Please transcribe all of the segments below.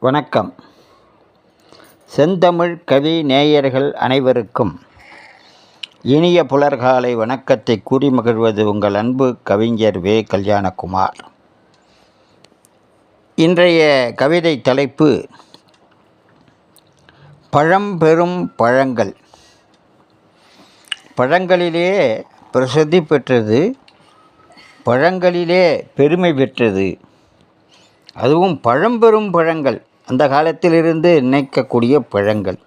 வணக்கம். செந்தமிழ் கவி நேயர்கள் அனைவருக்கும் இனிய புலர்காலை வணக்கத்தை கூறி மகிழ்வது உங்கள் அன்பு கவிஞர் வே. கல்யாணகுமார். இன்றைய கவிதை தலைப்பு பழம்பெரும் பழங்கள். பழங்களிலே பிரசித்தி பெற்றது பழங்களிலே பெருமை பெற்றது. அதுவும் பழம்பெரும் பழங்கள். அந்த காலத்திலிருந்து நினைக்கக்கூடிய பழங்கள்.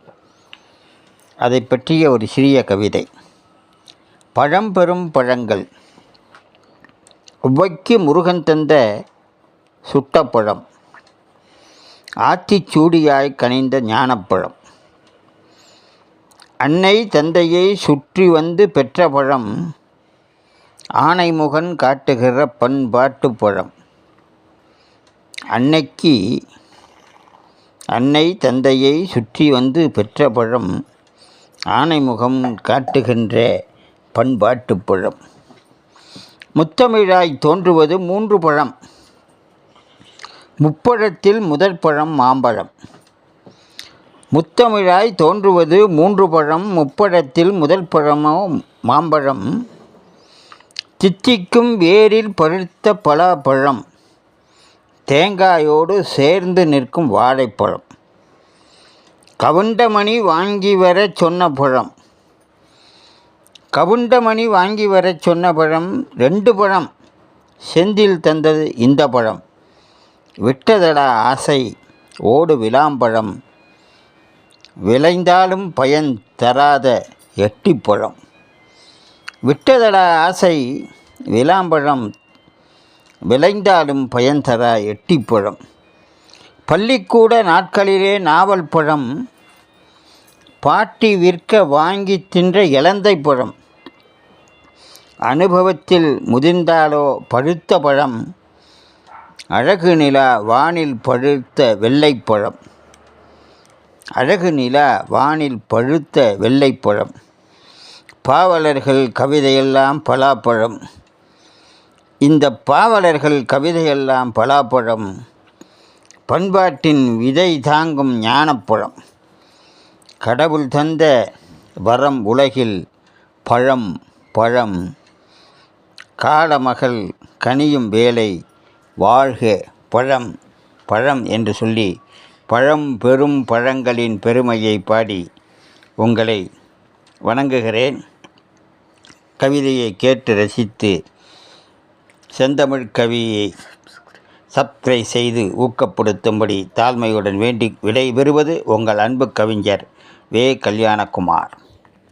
அதை பற்றிய ஒரு சிறிய கவிதை. பழம்பெரும் பழங்கள். ஒவ்வைக்கு முருகன் தந்த சுட்டப்பழம் ஆத்திச்சூடியாய் கனிந்த ஞானப்பழம். அன்னை தந்தையை சுற்றி வந்து பெற்ற பழம் ஆனைமுகன் காட்டுகிற பண்பாட்டு பழம். அன்னைக்கு அன்னை தந்தையை சுற்றி வந்து பெற்ற பழம் ஆனைமுகம் காட்டுகின்ற பண்பாட்டு பழம். முத்தமிழாய் தோன்றுவது மூன்று பழம். முப்பழத்தில் முதற் பழம் மாம்பழம். முத்தமிழாய் தோன்றுவது மூன்று பழம். முப்பழத்தில் முதல் பழமோ மாம்பழம். தித்திக்கும் வேரில் பழுத்த பலாப்பழம். தேங்காயோடு சேர்ந்து நிற்கும் வாழைப்பழம். கவுண்டமணி வாங்கி வர சொன்ன பழம். கவுண்டமணி வாங்கி வர சொன்ன பழம் ரெண்டு பழம். செந்தில் தந்தது இந்த பழம். விட்டதடா ஆசை ஓடு விளாம்பழம் விளைந்தாலும் பயன் தராத எட்டிப்பழம் விட்டதடா ஆசை விளாம்பழம் விளைந்தாலும் பயன் தர எட்டிப்பழம். பள்ளிக்கூட நாட்களிலே நாவல் பழம் பாட்டி விற்க வாங்கி தின்ற இலந்தை பழம் அனுபவத்தில் முதிர்ந்தாலோ பழுத்த பழம் அழகு நிலா வானில் பழுத்த வெள்ளைப்பழம். அழகு நிலா வானில் பழுத்த வெள்ளைப்பழம். பாவலர்கள் கவிதையெல்லாம் பலாப்பழம். இந்த பாவலர்கள் கவிதையெல்லாம் பலாப்பழம். பண்பாட்டின் விதை தாங்கும் ஞானப்பழம். கடவுள் தந்த வரம் உலகில் பழம் பழம். காலமகள் கனியும் வேலை வாழ்க பழம் பழம் என்று சொல்லி பழம் பெரும் பழங்களின் பெருமையை பாடி உங்களை வணங்குகிறேன். கவிதையை கேட்டு ரசித்து செந்தமிழ் கவியை சப்ஸ்கிரை செய்து ஊக்கப்படுத்தும்படி தாழ்மையுடன் வேண்டி விடைபெறுவது உங்கள் அன்பு கவிஞர் வே. கல்யாணகுமார்.